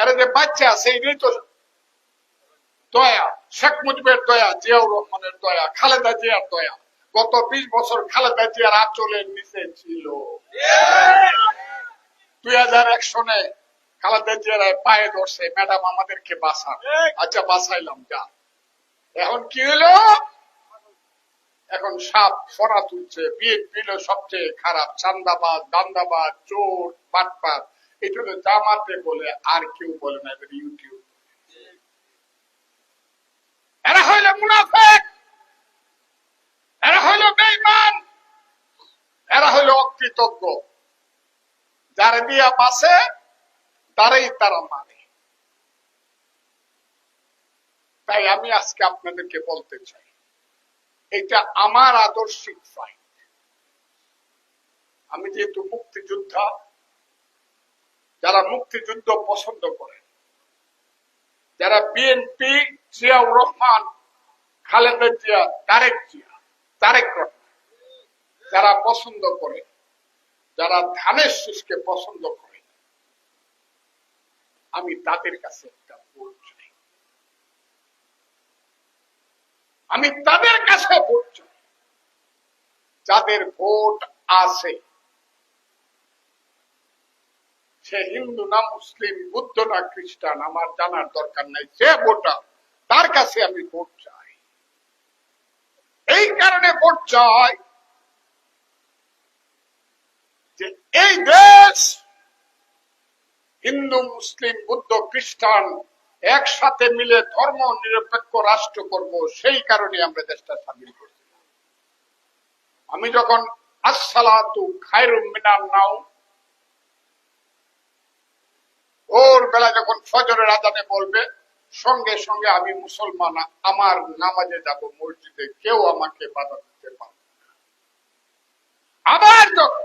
এরা যে বাচ্চা আছে এটাই দয়া শেখ মুজিবের দয়া জিয়াউর রহমানের দয়া খালেদা জিয়ার দয়া গত বিশ বছর খালেদা জিয়ার আঁচলের নিচে ছিল দুই হাজার এক সনে খালেদা জিয়ার পায়ে ধরছে ম্যাডাম আমাদেরকে বাঁচান আচ্ছা বাঁচাইলাম যা এখন কি হলো এখন সাপ ফনা তুলছে বিএনপি সবচেয়ে খারাপ চান্দাবাদ দান্দাবাদ চোর পাটপাত এটা জামাতে বলে আর কেউ বলে না ইউটিউব এরা হইল মুনাফেক। এরা হইল বেইমান এরা হইল অকৃতজ্ঞ। যারা পাশে তারাই তারা মানে। তাই আমি আজকে আপনাদেরকে বলতে চাই, এটা আমার আদর্শিক ফাইট আমি যেহেতু মুক্তিযোদ্ধা যারা মুক্তিযুদ্ধ পছন্দ করেন যারা বিএনপি জিয়াউর রহমান, খালেদা জিয়া, তারেক জিয়া, তারেক রহমান, যারা পছন্দ করে, যারা ধানের শীষকে পছন্দ করে, আমি তাদের কাছে একটা ভোট চাই। আমি তাদের কাছে ভোট চাই। যাদের ভোট আছে সে হিন্দু না মুসলিম, বুদ্ধ না খ্রিস্টান, আমার জানার দরকার নাই। যে ভোটার, তার কাছে আমি ভোট চাই। এই কারণে ভোট চাই যে এই দেশ হিন্দু, মুসলিম, বুদ্ধ, খ্রিস্টান একসাথে মিলে ধর্ম নিরপেক্ষ রাষ্ট্র করব, সেই কারণে আমরা দেশটা স্বাধীন করছি। আমি যখন আসসালাতু খায়রুম মিনান নাও ওর বেলা যখন ফজরের আজানে বলবে, সঙ্গে সঙ্গে আমি মুসলমান, আমার নামাজে যাব মসজিদে, কেউ আমাকে বাধা দিতে পারবে আবার যখন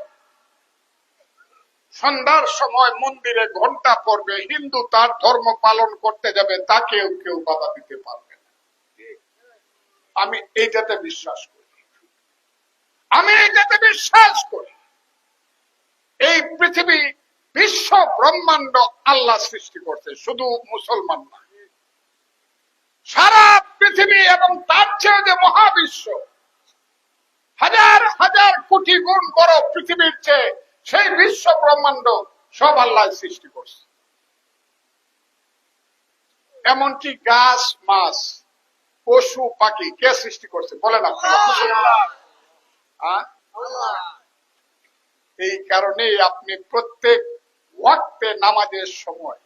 সন্ধ্যার সময় মন্দিরে ঘণ্টা পড়বে, হিন্দু তার ধর্ম পালন করতে যাবে, তাকেও কেউ বাধা দিতে পারবে না। আমি এইটাতে বিশ্বাস করি। আমি এইটাতে বিশ্বাস করি। এই পৃথিবী বিশ্ব ব্রহ্মাণ্ড আল্লাহ সৃষ্টি করছে শুধু মুসলমান না সারা পৃথিবী এবং তার চেয়ে যে মহাবিশ্ব হাজার হাজার কোটি গুণ বড় পৃথিবীর চেয়ে সেই বিশ্ব ব্রহ্মাণ্ড সব আল্লাহ সৃষ্টি করছে। এমনকি গাছ মাছ পশু পাখি কে সৃষ্টি করছে? বলেন আপনারা? এই কারণে আপনি প্রত্যেক ওয়াক্তে নামাজের সময়।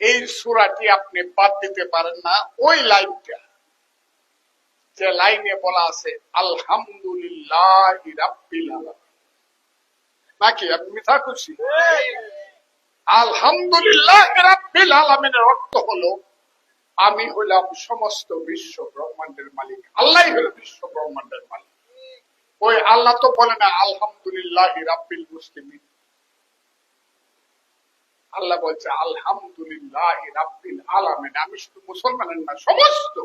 এই সুরাটি আপনি বাদ দিতে পারেন না, ওই লাইনটা। যে লাইনে বলা আছে, আলহামদুলিল্লাহ রাব্বিল নাকি আমি মিথ্যা করছি আলহামদুলিল্লাহ রাব্বিল আলামিনের অর্থ হলো, আমি হইলাম সমস্ত বিশ্ব ব্রহ্মাণ্ডের মালিক। আল্লাহ হলো বিশ্ব ব্রহ্মাণ্ডের মালিক। ওই আল্লাহ তো বলে না, আলহামদুলিল্লাহ রাব্বিল মুসলিমিন। আল্লাহ বলছে, আলহামদুলিল্লাহ রাব্বিল আলামিন। আমি শুধু মুসলমানের না, সমস্ত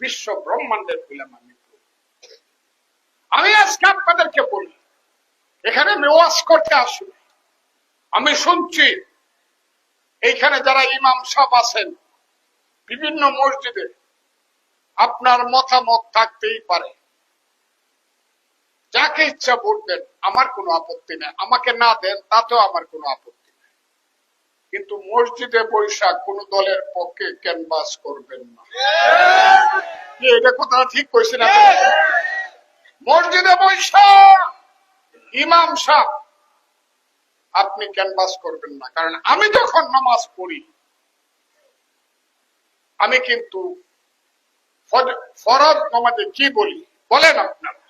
বিশ্ব ব্রহ্মাণ্ডের হইলাম আমি আমি আজকে আপনাদেরকে বলি, এখানে আমি ওয়াজ করতে আসুন আমি শুনছি, এইখানে যারা ইমাম সাহেব আছেন, বিভিন্ন মসজিদে আপনার মতামত থাকতেই পারে। যাকে ইচ্ছা ভোট দেন, আমার কোনো আপত্তি নেই। আমাকে না দেন, তাতেও আমার কোনো আপত্তি কিন্তু মসজিদে বৈশাখ কোন দলের পক্ষে ক্যানভাস করবেন না। এটা কথা ঠিক কইছে না মসজিদে বৈশাখ! ইমাম সাহ আপনি ক্যানভাস করবেন না। কারণ আমি যখন নামাজ পড়ি আমি কিন্তু ফরজ নামাজে কি বলি? বলেন আপনারা।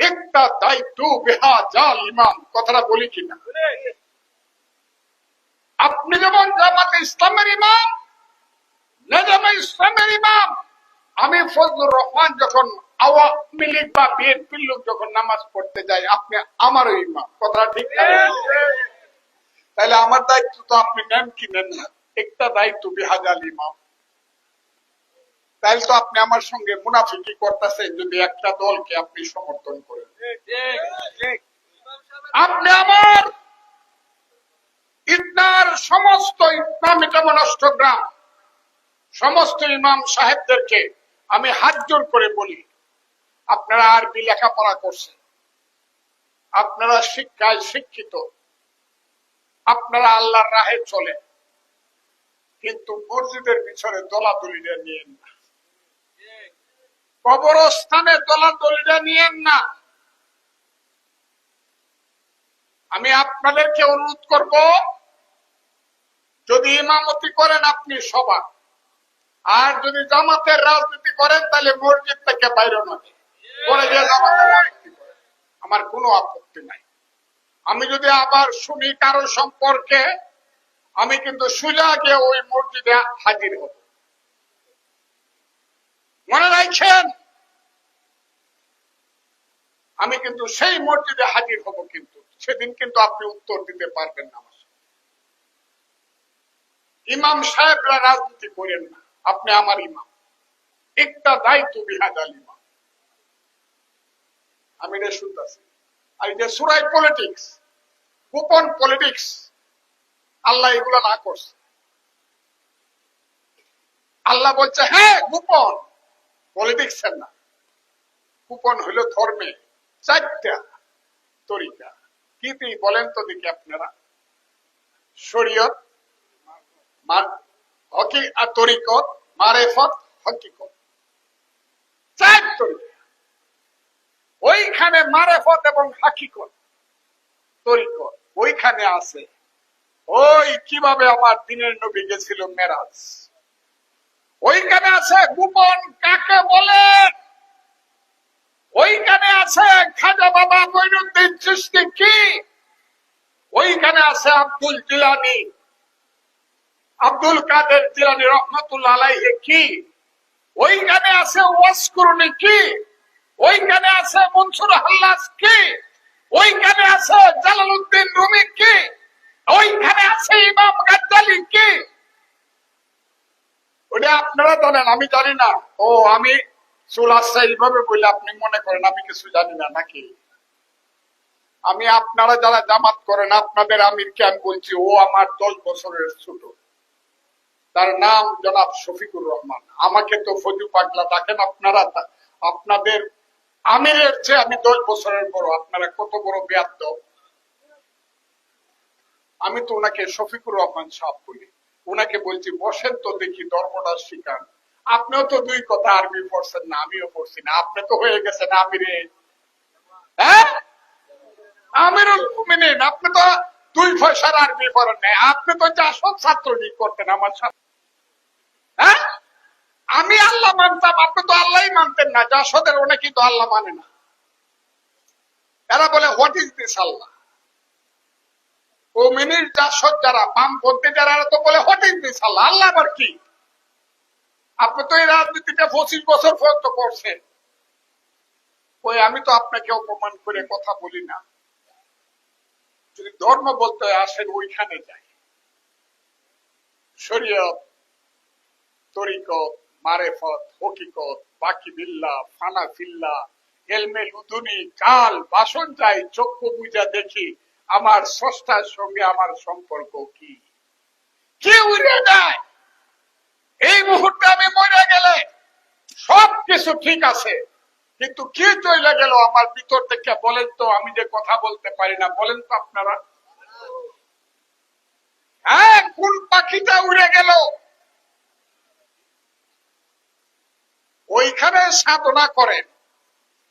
একটা দায়িত্ব বেহা জাল ইমাম কথাটা বলি কিনা? আপনি যেমন জামাতে ইসলামের ইমাম নেজামে ইসলামের ইমাম আমি ফজলুর রহমান যখন আওয়ামী লীগ বা বিএনপির লোক যখন নামাজ পড়তে যাই আপনি আমারও ইমাম। কথাটা ঠিক তাহলে আমার দায়িত্ব তো আপনি নেন কি নেন না? একটা দায়িত্ব বেহাজাল ইমাম। তাহলে তো আপনি আমার সঙ্গে মুনাফিকি করতেছেন যদি একটা দলকে আপনি সমর্থন করেন। আপনি আমার ইদনার সমস্ত ইসলামী নষ্ট গ্রাম সমস্ত ইমাম সাহেবদেরকে আমি হাত জোর করে বলি, আপনারা আরবি লেখাপড়া করছেন, আপনারা শিক্ষায় শিক্ষিত, আপনারা আল্লাহর রাহে চলে কিন্তু মসজিদের পিছনে দলাদলিটা নিয়েন না। কবরস্থানে দলাদলিটা নিয়েন না। আমি আপনাদেরকে অনুরোধ করব যদি ইমামতি করেন আপনি সবার। আর যদি জামাতের রাজনীতি করেন, তাহলে মসজিদ থেকে বাইরে নয়। আমার কোনো আপত্তি নাই। আমি যদি আবার শুনি কারও সম্পর্কে, আমি কিন্তু সুজা গিয়ে ওই মসজিদে হাজির হব। মনে রাখছেন? আমি কিন্তু সেই মসজিদে হাজির হব কিন্তু। সেদিন কিন্তু আপনি উত্তর দিতে পারবেন না। ইমাম সাহেবরা রাজনীতি করেন না। আপনি আমার ইমাম। একটা দায়িত্ব বিহাদাল ইমাম আমি এটা শুনতেছি। আর যে সুরাই পলিটিক্স, গোপন পলিটিক্স, আল্লাহ এগুলো না করছে। আল্লাহ বলছে হ্যাঁ গোপন। পলিটিক্স না। গোপন হলো ধর্মে চারটা তরিকা। কি কি বলেন তো দেখি আপনারা। শরীয়ত হকি তরিকত মারেফত, হকিকত। চার তরিকা। ওইখানে মারেফত এবং হাকিকত তরিকত ওইখানে আছে, ওই কীভাবে আমার দিনের নবী গেছিল মেরাজ। ওইখানে আছে গোপন কাকে বলে? ওইখানে আছে খাজা বাবা মইনুদ্দিন চিস্তি কি? ওইখানে আছে আব্দুল জিলানি। আব্দুল কাদের জিলানি রহমতুল্লাহ কি? ওইখানে আছে ওয়াসকুরনি কি? ওইখানে আছে মনসুর হাল্লাস কি? ওইখানে আছে জালালউদ্দিন রুমি কি? ওইখানে আছে ইমাম গাদ্দালি কি? ওটা আপনারা জানেন, আমি জানি না। ও, আমি চুল আসছে এইভাবে বলে আপনি মনে করেন, আমি কিছু জানি না নাকি? আমি আপনারা যারা জামাত করেন, আপনাদের আমিরকে আমি বলছি, ও আমার দশ বছরের ছোট। তার নাম জনাব শফিকুর রহমান। আমাকে তো ফজু পাগলা ডাকেন, আপনারা আপনাদের আমিরের চেয়ে আমি দশ বছরের বড়, আপনারা কত বড় ব্যাপ্ত আমি তো ওনাকে শফিকুর রহমান সাহেব বলি। ওনাকে বলছি, বসেন তো দেখি ধর্মটা শিকার। আপনিও তো দুই কথা আরবি পড়ছেন না, আমিও পড়ছি না। আপনি তো হয়ে গেছেন আমিরে। হ্যাঁ? আমিরুল মুমিনিন, আপনি তো দুই পয়সার আরবি পড়েন নাই। আপনি তো জাসদ ছাত্রলীগ করতেন আমার সাথে। আমি আল্লাহ মানতাম, আপনি তো আল্লাহই মানতেন না। জাসদের অনেকেই তো আল্লাহ মানে না। এরা বলে হোয়াট ইজ দিস আল্লাহ মিনির জাসদ যারা, বামপন্থী যারা, এরা তো বলে what is this Allah Allah আবার কি? আপনি তো এই রাজনীতিটা পঁচিশ বছর পর্যন্ত করছেন। ওই আমি তো আপনাকে অপমান করে কথা বলি না। যদি ধর্ম বলতে আসেন, ওইখানে যাই। শরীয়ত, তরিকত মারেফত হকিকত বাকি বিল্লা, ফানা ফিল্লা এলমে লুদুনি কাল, বাসন যাই চক্ষু বুঝা দেখি, আমার স্রষ্টার সঙ্গে আমার সম্পর্ক কি? কে উড়ে যায়। এই মুহূর্তে আমি মরে গেলে সব কিছু ঠিক আছে, কিন্তু কি চলে গেল আমার ভিতর থেকে? বলেন তো, আমি যে কথা বলতে পারি না, বলেন তো আপনারা। হ্যাঁ কোন পাখিটা উড়ে গেল? ওইখানে সাধনা করেন।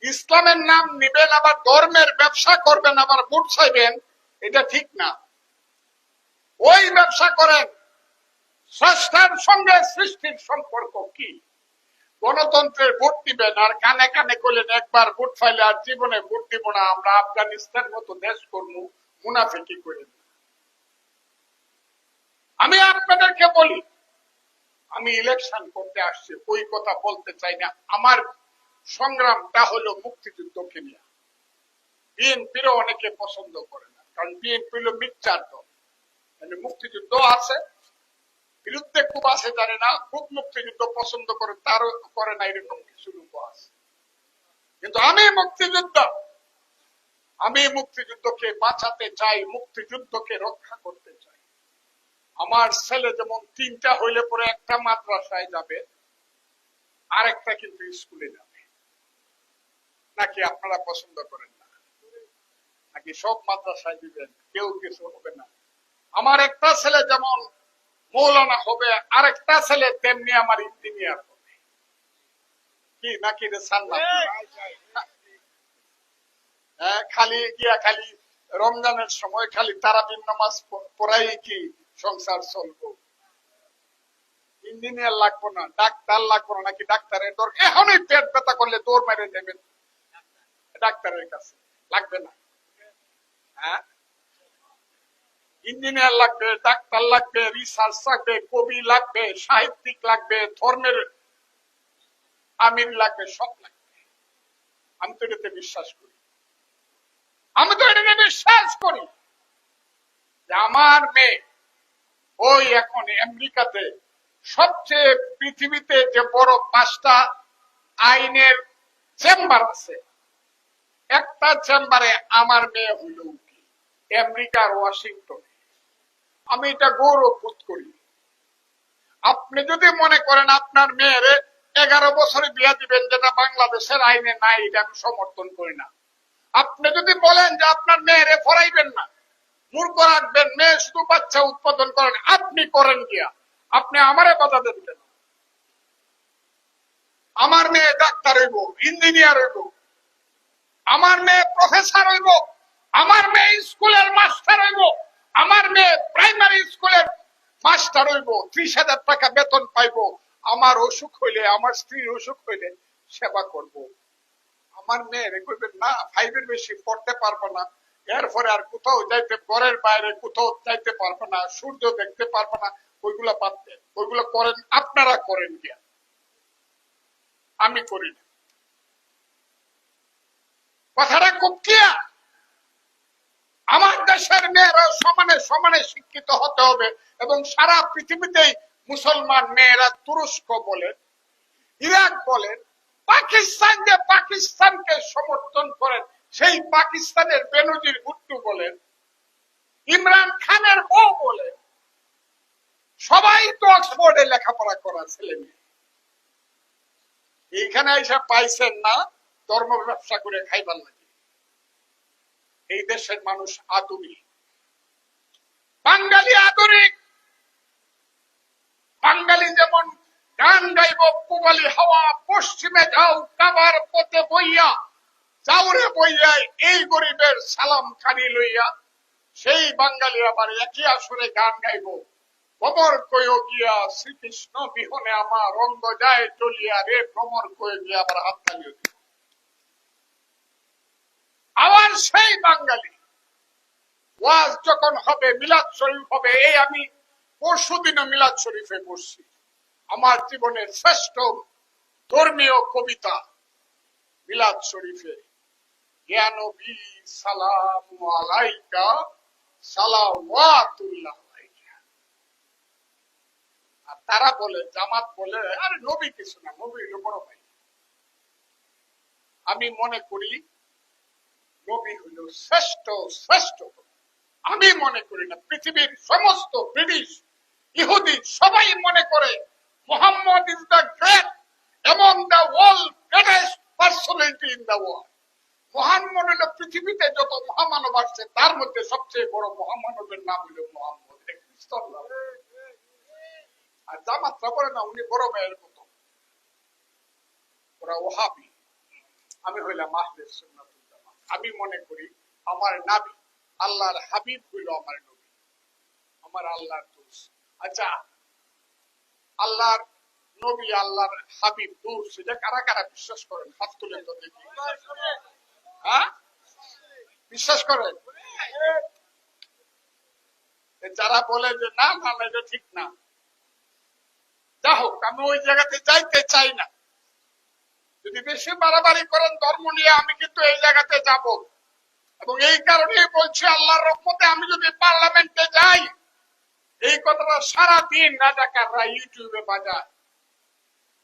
ইসলামের নাম নিবেন, আবার ধর্মের ব্যবসা করবেন, আবার ভোট চাইবেন এটা ঠিক না। ওই ব্যবসা করেন, স্রষ্টার সঙ্গে সৃষ্টির সম্পর্ক কি? গণতন্ত্রের ভোট দিবেন, আর কানে কানে করলেন একবার ভোট ফাইলে আর জীবনে ভোট দিব না, আমরা আফগানিস্তান মতো দেশ করব মুনাফিকি করে আমি আপনাদেরকে বলি আমি ইলেকশন করতে আসছি, ওই কথা বলতে চাই না। আমার সংগ্রামটা হলো মুক্তিযুদ্ধকে নিয়ে। বিএনপিরও অনেকে পছন্দ করে না, কারণ বিএনপি হলো মিথ্যার দল। মানে মুক্তিযুদ্ধ আছে, বিরুদ্ধে খুব আছে, জানে না, খুব মুক্তিযুদ্ধ পছন্দ করে, তারও করে না, এরকম কিছু লোক আছে। কিন্তু আমি মুক্তিযুদ্ধ, আমি মুক্তিযুদ্ধকে বাঁচাতে চাই, মুক্তিযুদ্ধকে রক্ষা করতে চাই। আমার ছেলে যেমন তিনটা হইলে পরে একটা মাদ্রাসায় যাবে আরেকটা কিন্তু স্কুলে যাবে। নাকি আপনারা পছন্দ করেন না? নাকি সব মাদ্রাসায় দিবেন? কেউ কিছু হবে না। আমার একটা ছেলে যেমন মৌলানা হবে আরেকটা ছেলে তেমনি আমার ইঞ্জিনিয়ার হবে। কি নাকি রে হ্যাঁ, খালি গিয়া খালি রমজানের সময় খালি তারাবির নামাজ পড়াই কি? সংসার চলবো। ইঞ্জিনিয়ার লাগবো না, ডাক্তার লাগবো না, নাকি ডাক্তারের দর এখনই পেট ব্যথা করলে দৌড় মেরে দেবেন। ডাক্তারের কাছে লাগবে না। হ্যাঁ? ইঞ্জিনিয়ার লাগবে, ডাক্তার লাগবে রিসার্চ লাগবে, কবি লাগবে, সাহিত্যিক লাগবে, ধর্মের আমির লাগবে, সব লাগবে। আমি তো এটাতে বিশ্বাস করি। আমি তো এটাতে বিশ্বাস করি আমার মেয়ে এখন আমেরিকাতে সবচেয়ে পৃথিবীতে যে বড় পাঁচটা আইনের চেম্বার আছে, একটা চেম্বারে আমার মেয়ে হইল আমেরিকার ওয়াশিংটনে। আমি এটা গৌরব বোধ করি। আপনি যদি মনে করেন আপনার মেয়ের এগারো বছরে বিয়া দিবেন যেটা বাংলাদেশের আইনে নাই, এটা আমি সমর্থন করি না। আপনি যদি বলেন যে আপনার মেয়েরে ফরাইবেন না মূর্খ রাখবেন মেয়ে শুধু বাচ্চা উৎপাদন করেন। আপনি করেন গিয়া আপনি আমারে বাধা দেন কেন? আমার মেয়ে ডাক্তার হইব, ইঞ্জিনিয়ার হইব, আমার মেয়ে প্রফেসর হইব, আমার মেয়ে স্কুলের মাস্টার হইব, আমার মেয়ে প্রাইমারি স্কুলের মাস্টার হইব, ত্রিশ হাজার টাকা বেতন পাইব, আমার অসুখ হইলে, আমার স্ত্রীর অসুখ হইলে সেবা করব। আমার মেয়ে কইবেন, না ফাইভের বেশি পড়তে পারব না। এরপরে আর কোথাও যাইতে ঘরের বাইরে কোথাও যাইতে পারব না, সূর্য দেখতে পারব না, ওইগুলা দেন ওইগুলো করেন, আপনারা করেন গিয়া। আমি করি না। কথাটা খুব ক্লিয়ার আমার দেশের মেয়েরা সমানে সমানে শিক্ষিত হতে হবে এবং সারা পৃথিবীতেই মুসলমান মেয়েরা তুরস্ক বলেন ইরাক বলেন পাকিস্তান যে পাকিস্তানকে সমর্থন করেন সেই পাকিস্তানের বেনজির ভুট্টু বলেন, ইমরান খানের বউ বলেন, সবাই তো অক্সফোর্ডে লেখাপড়া করা ছেলে মেয়ে। এইখানে এসে পাইছেন না, ধর্ম ব্যবসা করে খাইবার লাগে। এই দেশের মানুষ আধুনিক। বাঙালি আধুনিক। বাঙালি যেমন গান গাইব, পুবালি হাওয়া, পশ্চিমে যাও, কাবার পথে বইয়া চাউরে বইয়া এই গরিবের সালাম খানি লইয়া সেই বাঙালি আবার একই আসরে গান গাইব। ভ্রমর কয় গিয়া, শ্রীকৃষ্ণ বিহনে আমার রঙ্গ যায় চলিয়া রে, ভ্রমর কয়ে গিয়া আবার হাত তালিয়ে দিব আবার সেই বাঙালি, ওয়াজ যখন হবে, মিলাদ শরীফ হবে, এই আমি পরশু দিনও মিলাদ শরীফে পড়ছি আমার জীবনের শ্রেষ্ঠ ধর্মীয় কবিতা মিলাদ শরীফে। তারা বলে, জামাত বলে, আরে নবী কিছু না, নবী হলো বড় ভাই। আমি মনে করি, নবী হলো শ্রেষ্ঠ শ্রেষ্ঠ আমি মনে করি না, পৃথিবীর সমস্ত ব্রিটিশ, ইহুদি সবাই মনে করে, মোহাম্মদ ইজ দ্য গ্রেট এবং the world greatest personality in the world Mohammad হলো পৃথিবীতে যত মহামানব আসছে, তার মধ্যে সবচেয়ে বড় মহামানবের নাম হলো মোহাম্মদ। আর জামাতরা বলে না, উনি বড় ভাইয়ের মতো। ওরা ওহাবি। আমি হইলাম আহলে সুন্নাতুল জামাত। আমি মনে করি, আমার নাবি, আল্লাহর হাবিব হইল আমার নবী। আমার আল্লাহর দোষ। আচ্ছা আল্লাহর নবী, আল্লাহর হাবিব দূর সেটা কারা কারা বিশ্বাস করেন? হাত তুলেন তো দেখি। বিশ্বাস করেন? যারা বলে যে না না এটা ঠিক না। যা হোক, আমি ওই জায়গাতে যাইতে চাই না। যদি বেশি বাড়াবাড়ি করেন, ধর্ম নিয়ে আমি কিন্তু এই জায়গাতে যাব। এবং এই কারণেই বলছি, আল্লাহর রহমতে আমি যদি পার্লামেন্টে যাই, এই কথাটা সারা দিন রাজাকাররা ইউটিউবে বাজায়।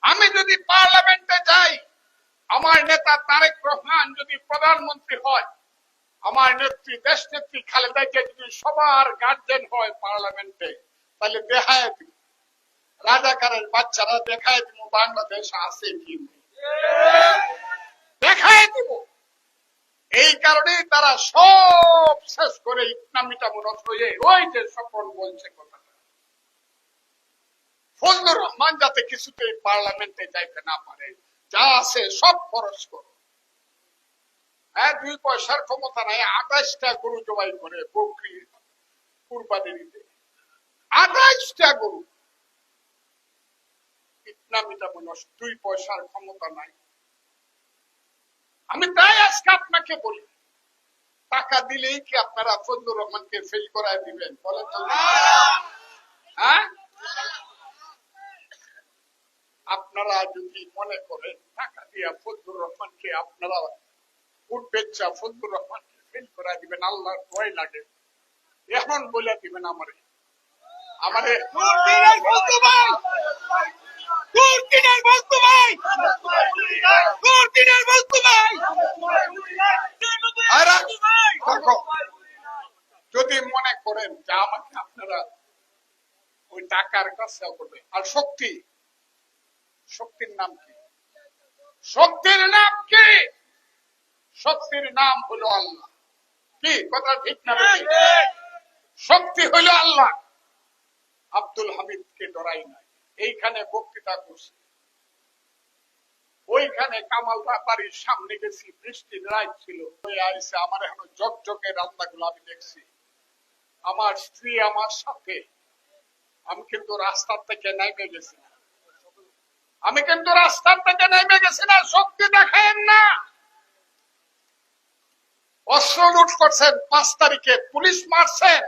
আমি যদি পার্লামেন্টে যাই, আমার নেতা তারেক রহমান যদি প্রধানমন্ত্রী হয় আমার নেত্রী, দেশ নেত্রী খালেদা জিয়া যদি সবার গার্জেন হয় পার্লামেন্টে তাহলে দেখায় দিব। রাজাকারের বাচ্চারা দেখায় দিব বাংলাদেশ আছে কি দেখায় দিব। এই কারণেই তারা সব শেষ করে ইসলামিটা মনত হয়ে, ওই যে স্বপন বলছে কথাটা। ফজলুর রহমান যাতে কিছুতেই পার্লামেন্টে যাইতে না পারে, যা আছে সব খরচ করো। দুই পয়সার ক্ষমতা নাই গরু জবাই করে কুরবানি দিতে গরু। দুই পয়সার ক্ষমতা নাই। আমি তাই আজকে আপনাকে বলি, টাকা দিলেই কি আপনারা ফজলুর রহমানকে ফেল করায় দিবেন? বলেন তো। হ্যাঁ? আপনারা যদি মনে করেন, টাকা দিয়া ফজলুর রহমানকে আপনারা উঠবেচ্ছা ফজলুর রহমানকে ফেল করায় দিবেন আল্লাহর ভয় লাগে। এখন বলে দিবেন আমারে। যদি মনে করেন যে আমাকে আপনারা ওই টাকার কাছে করবে আর শক্তি শক্তির নাম কি? শক্তির নাম কি? শক্তির নাম হলো আল্লাহ। কি? কথা ঠিক না শক্তি হলো আল্লাহ। আব্দুল হামিদকে ডরাই নাই। এইখানে বক্তৃতা করছি। ওইখানে কামাল বাড়ির সামনে গেছি বৃষ্টির রাত ছিল। আইসে আমার এখন জকজকে রান্নাগুলো আমি দেখছি। আমার স্ত্রী আমার সাথে। আমি কিন্তু রাস্তার থেকে নেমে গেছি আমি কিন্তু রাস্তার থেকে নেমে গেছি না শক্তি দেখায়েন না। অস্ত্র লুট করছেন পাঁচ তারিখে। পুলিশ মারছেন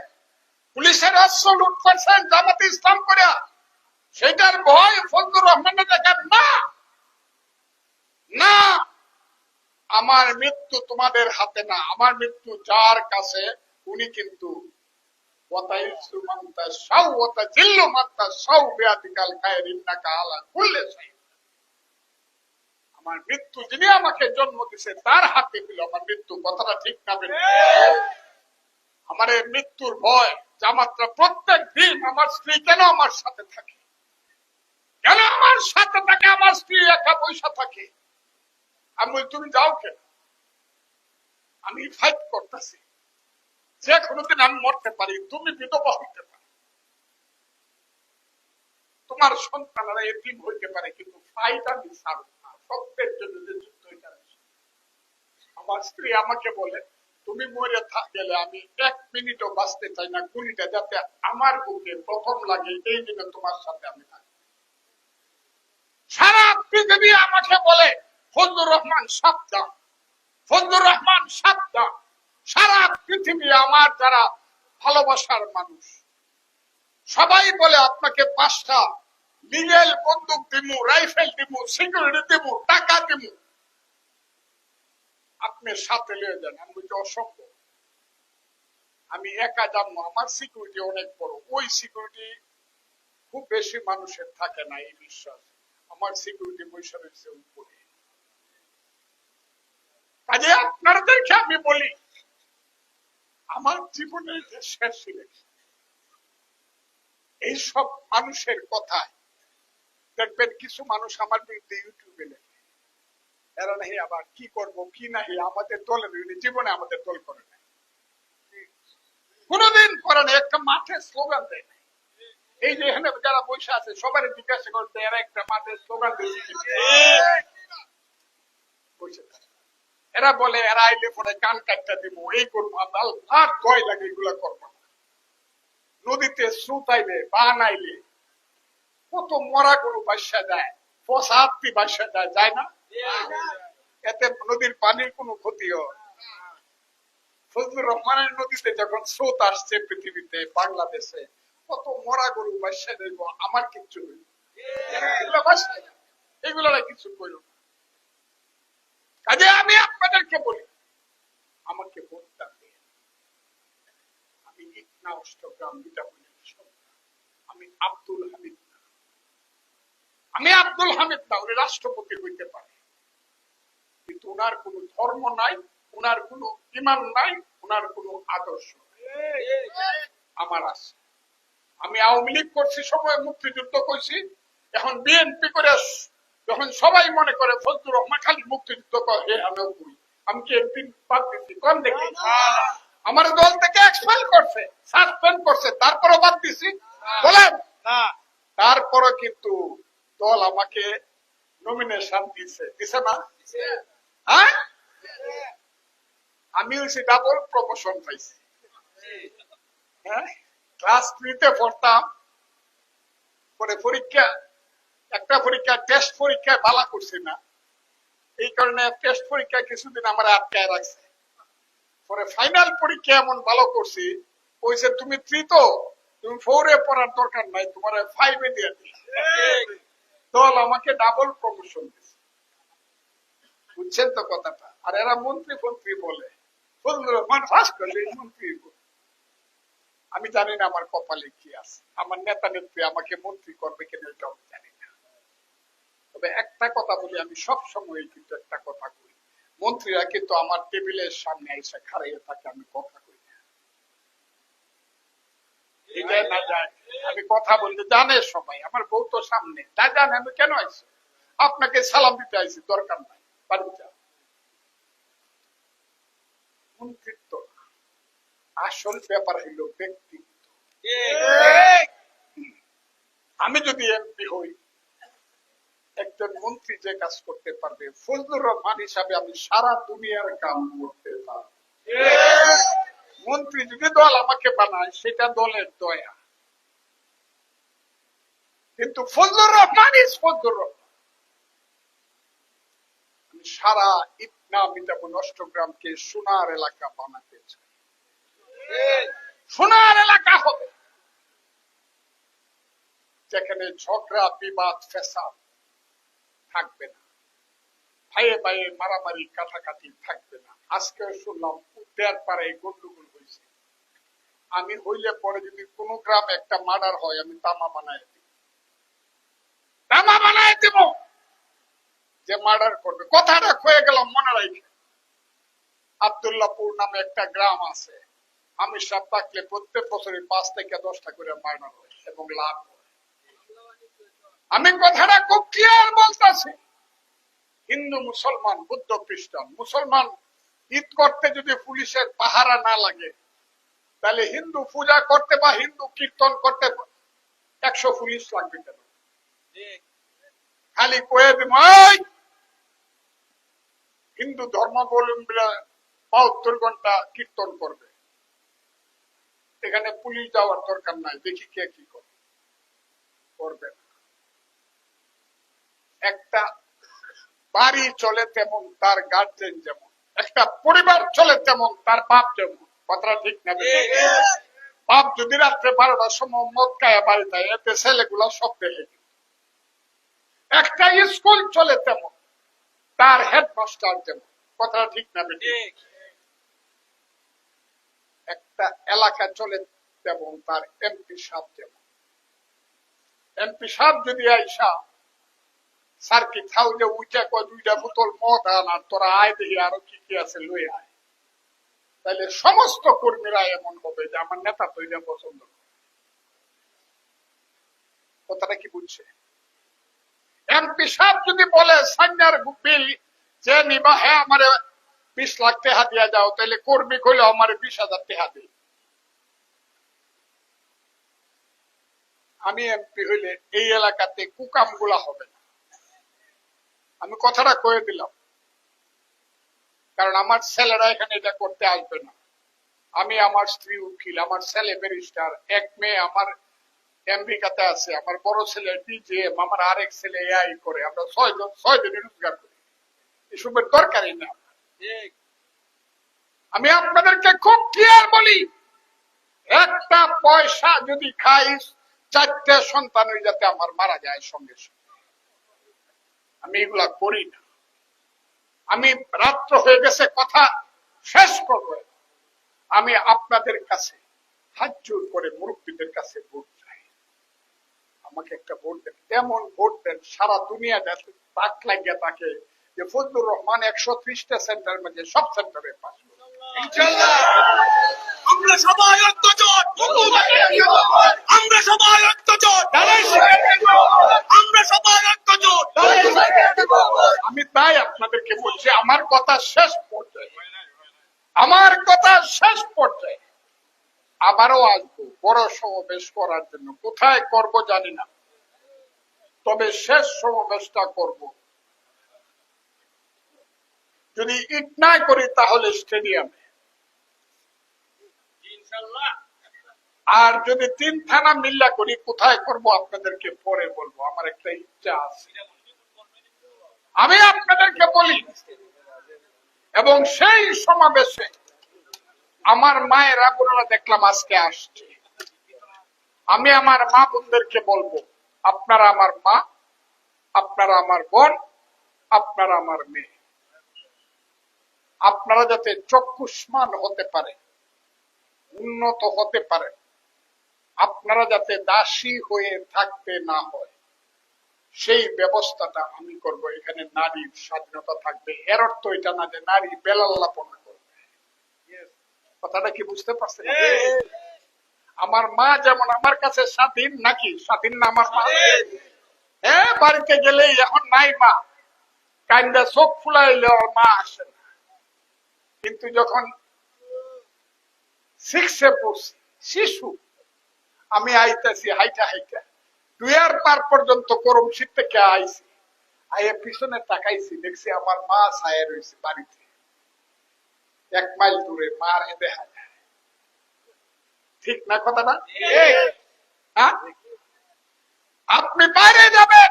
পুলিশের অস্ত্র লুট করছেন জামাতে ইসলাম করে। সেটার ভয় ফজলুর রহমানের দেখেন না। না, আমার মৃত্যু তোমাদের হাতে না। আমার মৃত্যু যার কাছে, উনি কিন্তু তাশাউ বিয়াদিকাল খায়র ইন্নাকা আলা কুল্লি শাইইন। আমার মৃত্যু যিনি আমাকে জন্ম দিছে তার হাতে দিল আমার মৃত্যু। কথাটা ঠিক না আমার এই মৃত্যুর ভয় জামাত্রা প্রত্যেক দিন আমার স্ত্রী কেন আমার সাথে থাকে? কেন আমার সাথে থাকে? আমার স্ত্রী একা পয়সা থাকে। আমি তুমি যাও কেন? আমি ফাইট করতেছি। যে কোনো কোনোদিন আমি মরতে পারি, তুমি বিধবা হইতে পারো। তোমার সন্তানেরা এতিম হইতে পারে, কিন্তু ফাইট আমি ছাড়ব সত্যের জন্য যে যুদ্ধ এটা আমার স্ত্রী আমাকে বলে, তুমি মরে গেলে আমি এক মিনিটও বাঁচতে চাই না, গুলিটা যাতে আমার বুকে প্রথম লাগে, এই জন্য তোমার সাথে আমি থাকি। সারা পৃথিবী আমাকে বলে, ফজলুর রহমান, সাবধান। ফজলুর রহমান, সাবধান। সারা পৃথিবী আমার যারা ভালোবাসার মানুষ, সবাই বলে, আপনাকে পাঁচটা লিগেল বন্দুক দিমু, রাইফেল দিমু সিকিউরিটি দিমু, টাকা দিমু। আপনি সাথে লিয়ে যান, আমি বলছি, অসম্ভব। আমি একা যাব আমার সিকিউরিটি অনেক বড়। ওই সিকিউরিটি খুব বেশি মানুষের থাকে না, এই বিশ্বাস। আমার সিকিউরিটি পয়সা রয়েছে উপরে। কাজে আপনাদেরকে আমি বলি, আমার জীবনের শেষ ইলেকশন এইসব মানুষের কথায় দেখবেন কিছু মানুষ আমার বিরুদ্ধে ইউটিউবে লেখে। এরা নাহি আবার কি করব, কি নাহি? আমাদের দলের জীবনে আমাদের দল করে নাই। কোনদিন করে নাই, একটা মাঠে স্লোগান দেয় নাই। এই যে এখানে যারা বসে আছে সবার জিজ্ঞাসা করতে এরা একটা মাঠে স্লোগান বসে এরা বলে, এরা আইলে পরে কান কাটটা দিব, এই করব, আর ভয় লাগে, এগুলা করব নদীতে স্রোত আইলে, বান আইলে কত মরা গরু বাসা যায় পচা হাত্তি বাসা যায় যায় না? এতে নদীর পানির কোনো ক্ষতি হয় ফজলুর রহমানের নদীতে যখন স্রোত আসছে পৃথিবীতে, বাংলাদেশে কত মরা গরু বাসা যাইব আমার কিচ্ছু এগুলো। কিছু কইল কাজে আমি আপনাদেরকে বলি, আমাকে ভোটটা আমি ইটনা অষ্টগ্রাম সন্তান। আমি আব্দুল হামিদ আমি আব্দুল হামিদ না উনি রাষ্ট্রপতি হইতে পারে। কিন্তু ওনার কোনো ধর্ম নাই ওনার কোনো ইমান নাই ওনার কোনো আদর্শ আমার আছে। আমি আওয়ামী লীগ করছি সময় মুক্তিযুদ্ধ করছি এখন বিএনপি করে যখন সবাই মনে করে ফজলুর রহমান খালি মুক্তিযুদ্ধ করে আমিও করি। আমি কি একদিন বাদ দিচ্ছি কোন দেখি আমার দল থেকে এক্সপেল করছে সাসপেন্ড করছে তারপরও বাদ দিছি। বলেন? না। তারপরও কিন্তু দল আমাকে নমিনেশন দিছে। দিছে না? হ্যাঁ? আমি হচ্ছে ডাবল প্রমোশন পাইছি। হ্যাঁ? ক্লাস থ্রিতে পড়তাম। পরে পরীক্ষা একটা পরীক্ষা টেস্ট পরীক্ষায় বালা করছি না। এই কারণে টেস্ট পরীক্ষা কিছুদিন আমার আটকায় রাখছে। পরে ফাইনাল পরীক্ষা এমন ভালো করছি কইছে তুমি থ্রি তো তুমি ফোরে পড়ার দরকার নাই তোমার ফাইভে দিয়ে দিই দল আমাকে ডাবল প্রমোশন দিচ্ছে বুঝছেন তো কথাটা? আর এরা মন্ত্রী ফন্ত্রী বলে। আমি জানি না আমার কপালে কি আছে। আমার নেতা নেত্রী আমাকে মন্ত্রী করবে কিনা এটাও আমি জানি না। তবে একটা কথা বলি, আমি সব সময় কিন্তু একটা কথা বলি। মন্ত্রীরা কিন্তু আমার টেবিলের সামনে এসে খাড়াইয়ে থাকে, আমি কথা আমি কথা বলতে জানে সবাই আমার বউ তো সামনে। তা জানে আমি কেন আইছি? আপনাকে সালাম দিতে আইছি, দরকার নাই। বাড়ি যাও। মন্ত্রিত্ব আসল ব্যাপার হইল ব্যক্তিত্ব। আমি যদি এমপি হই, একজন মন্ত্রী যে কাজ করতে পারবে, ফজলুর রহমান হিসাবে আমি সারা দুনিয়ার কাম করতে পারব। মন্ত্রী যদি দল আমাকে বানায়, সেটা দলের দয়া। কিন্তু ফজলুর রহমান ইস ফজলুর রহমান। সারা ইটনা মিটাবন অষ্টগ্রামকে সোনার এলাকা বানাতে চাই। সোনার এলাকা হবে। যেখানে ঝগড়া, বিবাদ ফেসাদ থাকবে না। ভাইয়ে ভাইয়ে মারামারি, কাটাকাটি থাকবে না। আজকে শুনলাম উদ্যার পাড়ায় গন্ডগোল হয়েছে। আমি হইলে পরে যদি কোনো গ্রামে একটা মার্ডার হয়, আমি তামা বানায় দিব। তামা দিব! যে মার্ডার করবে। কথাটা গেলাম, মনে রাখি আবদুল্লাহপুর নামে একটা গ্রাম আছে। আমি সব থাকলে প্রত্যেক বছরই পাঁচ থেকে দশটা করে মার্ডার হয় এবং লাভ আমি কথাটা খুব ক্লিয়ার বলতেছি। হিন্দু মুসলমান বুদ্ধ খ্রিস্টান মুসলমান ঈদ করতে যদি পুলিশের পাহারা না লাগে তাহলে হিন্দু পূজা করতে বা হিন্দু কীর্তন করতে একশো পুলিশ লাগবে কেন? খালি কয়ে দিব হিন্দু ধর্মাবলম্বীরা বাহাত্তর ঘণ্টা কীর্তন করবে। এখানে পুলিশ যাওয়ার দরকার নাই দেখি কে কি করে। করবে না। একটা বাড়ি চলে তেমন, তার গার্জেন যেমন। একটা পরিবার চলে তেমন, তার বাপ যেমন। কথাটা ঠিক না? বাপ যদি রাত্রে বারোটার সময় মদ খায় বাড়িতে এতে ছেলেগুলা সব দেখে একটা স্কুল চলে তেমন, তার হেডমাস্টার যেমন। কথাটা ঠিক না একটা এলাকা চলে তেমন, তার এমপি সাহেব যেমন। এমপি সাহেব যদি আইসা খাও যে উইটা কয়, দুইটা বোতল মদ আন আর তোরা আয় দেখি আরও কি কি আছে, লই আয়। তাহলে সমস্ত কর্মীরা এমন হবে যে আমার নেতা তো এটা পছন্দ কথাটা কি বুঝছে? এমপি সাহেব যদি বলে সান্যার বিল যে হ্যাঁ আমার বিশ লাখ টাকা দিয়া যাও তাহলে কর্মী কইলে আমার বিশ হাজার টাকা দিই আমি এমপি হইলে এই এলাকাতে কুকামগুলা হবে না। আমি কথাটা কয়ে দিলাম। কারণ আমার ছেলেরা এখানে এটা করতে আসবে না। আমি আমার স্ত্রী উকিল আমার ছেলে ব্যারিস্টার এক মেয়ে আমার আমেরিকাতে আছে আমার বড় ছেলে ডিজিএম আমার আরেক ছেলে এআই করে আমরা ছয় জন ছয় জনই রোজগার করি। এসবের দরকারই না। আমি আপনাদেরকে খুব ক্লিয়ার বলি একটা পয়সা যদি খাই চারটে সন্তান হয়ে যাতে আমার মারা যায় সঙ্গে সঙ্গে। আমি এগুলা করি না। আমি রাত্র হয়ে গেছে, কথা শেষ করব। আমি আপনাদের কাছে হাত জোর করে মুরব্বীদের কাছে ভোট চাই। আমাকে একটা ভোট দেন, এমন ভোট দেন, সারা দুনিয়া যাতে তাক লাগিয়ে তাকে যে ফজলুর রহমান একশো ত্রিশটা সেন্টার মধ্যে সব সেন্টারে। ইনশাআল্লাহ আমরা সবাই আমরা সবাই আমরা সবাই আমি তাই আপনাদেরকে বলছি, আমার কথা শেষ পর্যায়ে। আমার কথা শেষ পর্যায়ে। আবারও আসব বড় সমাবেশ করার জন্য। কোথায় করব জানি না। তবে শেষ সমাবেশটা করব যদি ইট না করি তাহলে স্টেডিয়ামে। আর যদি তিন থানা মিল্লা করি কোথায় করব আপনাদেরকে পরে বলব? আমার একটা ইচ্ছা আছে। আমি আপনাদেরকে বলি এবং সেই সমাবেশে আমার মায়ের বোনেরা দেখলাম আজকে আসছে। আমি আমার মা বোনদেরকে বলব আপনারা আমার মা আপনারা আমার বোন আপনারা আমার মেয়ে। আপনারা যাতে চক্ষুষ্মান হতে পারে উন্নত হতে পারে আপনারা যাতে দাসী হয়ে থাকতে না হয় সেই ব্যবস্থাটা আমি করব। এখানে নারীর স্বাধীনতা থাকবে। এর অর্থ এটা না যে নারী বেলাল্লাপনা করবে। কথাটা কি বুঝতে পারছেন? আমার মা যেমন আমার কাছে স্বাধীন নাকি? স্বাধীন না আমার মা? হ্যাঁ বাড়িতে গেলে এখন নাই মা। কাইন্দা চোখ ফুলাইলে মা আসে না। কিন্তু যখন সিক্সে পড়ছি শিশু আমি আইতাছি হাইটা হাইটা। দুয়ার পার পর্যন্ত করম শীত থেকে আইছি। আইয়া পিছনে তাকাইছি দেখছি আমার মা ছায়া রয়েছে বাড়িতে। এক মাইল দূরে মার এ দেখা যায়। ঠিক না কথাটা? হ্যাঁ? আপনি বাইরে যাবেন।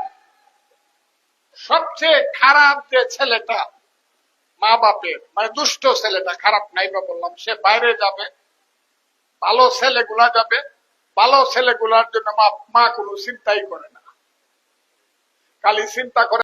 সবচেয়ে খারাপ যে ছেলেটা মা বাপের মানে দুষ্ট ছেলেটা, খারাপ নাই বা বললাম, সে বাইরে যাবে, ভালো ছেলেগুলা যাবে, ভালো ছেলেগুলার জন্য মা কোনো চিন্তাই করে না। খালি চিন্তা করে